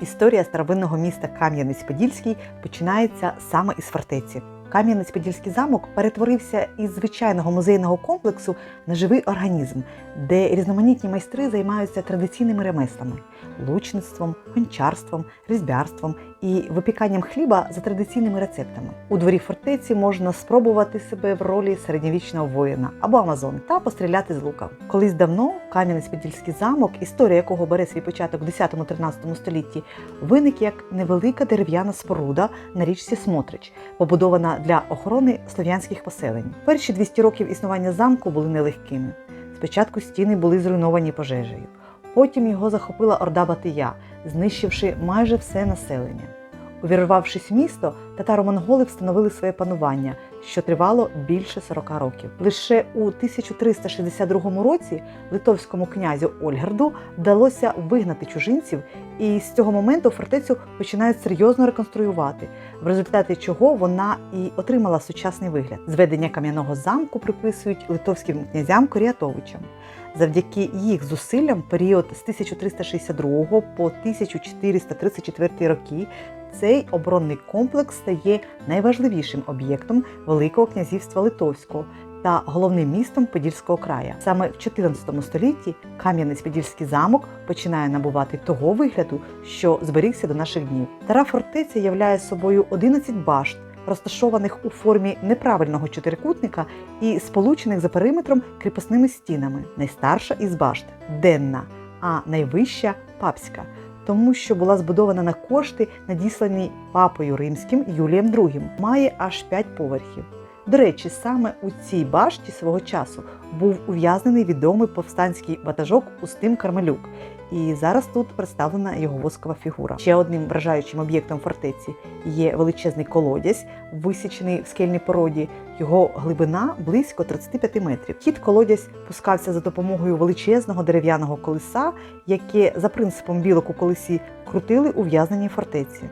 Історія старовинного міста Кам'янець-Подільський починається саме із фортеці. Кам'янець-Подільський замок перетворився із звичайного музейного комплексу на живий організм, де різноманітні майстри займаються традиційними ремеслами лучництвом, гончарством, різьбярством і випіканням хліба за традиційними рецептами. У дворі фортеці можна спробувати себе в ролі середньовічного воїна або амазон та постріляти з лука. Колись давно Кам'янець-Подільський замок, історія якого бере свій початок в 10-13 столітті, виник як невелика дерев'яна споруда на річці Смотрич, побудована для охорони слов'янських поселень. Перші 200 років існування замку були нелегкими. Спочатку стіни були зруйновані пожежею. Потім його захопила орда Батия, знищивши майже все населення. Увірвавшись в місто, татаро-монголи встановили своє панування, що тривало більше 40 років. Лише у 1362 році литовському князю Ольгарду вдалося вигнати чужинців, і з цього моменту фортецю починають серйозно реконструювати, в результаті чого вона і отримала сучасний вигляд. Зведення кам'яного замку приписують литовським князям Коріатовичам. Завдяки їх зусиллям період з 1362 по 1434 роки цей оборонний комплекс стає найважливішим об'єктом Великого князівства Литовського та головним містом Подільського края. Саме в 14 столітті Кам'янець-Подільський замок починає набувати того вигляду, що зберігся до наших днів. Стара фортеця являє собою 11 башт, розташованих у формі неправильного чотирикутника і сполучених за периметром кріпосними стінами. Найстарша із башт денна, а найвища папська. Тому що була збудована на кошти, надіслані папою римським Юлієм II. Має аж 5 поверхів. До речі, саме у цій башті свого часу був ув'язнений відомий повстанський ватажок Устим Кармелюк, і зараз тут представлена його воскова фігура. Ще одним вражаючим об'єктом фортеці є величезний колодязь, висічений в скельній породі. Його глибина близько 35 метрів. Хід колодязь пускався за допомогою величезного дерев'яного колеса, яке за принципом білок у колесі крутили ув'язнені фортеці.